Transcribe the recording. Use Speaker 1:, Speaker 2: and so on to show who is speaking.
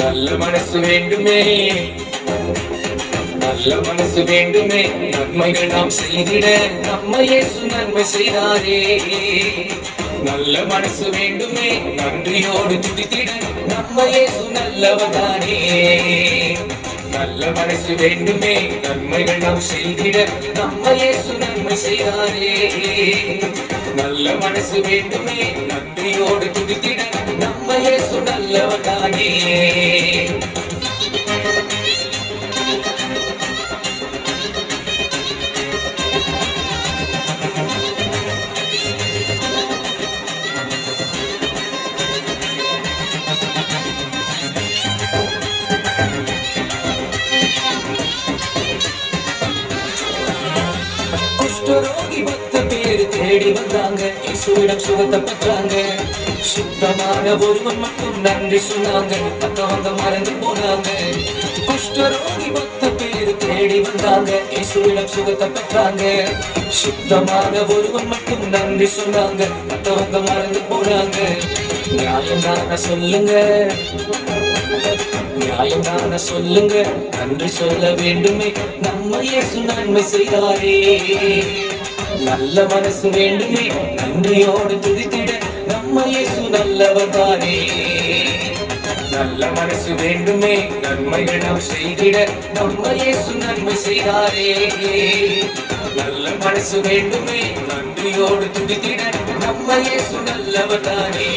Speaker 1: நல்ல மனசு வேண்டுமே. நல்ல மனசு வேண்டுமே. நன்மைகள் நாம் செய்திட நம்ம இயேசு நன்மை செய்தாரே. நல்ல மனசு வேண்டுமே. நன்றியோடு துடித்திட நம்ம இயேசு நல்லவதானே நல்ல மனசு வேண்டுமே. நன்மைகள் நாம் செய்திட நம்ம இயேசு நன்மை செய்தாரே. நல்ல மனசு வேண்டுமே. நன்றியோடு துடித்திட நம்ம இயேசு நல்லவதானே குஷ்டரோகி பத்து பேர் தேடி வந்தாங்க. இயேசுவிடம் சுகத்தை பெற்றாங்க. சுத்தமான ஒருவன் மட்டும் நன்றி சொன்னாங்க. மத்தவங்க மறந்து போனாங்க. குஷ்டரோகி பத்து பேர் தேடி வந்தாங்க. இயேசுவிடம் சுகத்தை பெற்றாங்க. சுத்தமான ஒருவன் மட்டும் நன்றி சொன்னாங்க. மற்றவங்க மறந்து போனாங்க. நியாயம் தான சொல்லுங்க. நியாயம் தான சொல்லுங்க நன்றி சொல்ல வேண்டுமே. நம்ம இயேசு நன்மை செய்தாரே. நல்ல மனசு வேண்டுமே நன்றியோடு துதித்திட நம்ம இயேசு நல்லவர் தானே நல்ல மனசு வேண்டுமே நன்மைகள் நாம் செய்திட நம்ம இயேசு நன்மை செய்தாரே. நல்ல மனசு வேண்டுமே நன்றியோடு துதித்திட நம்ம இயேசு நல்லவர் தானே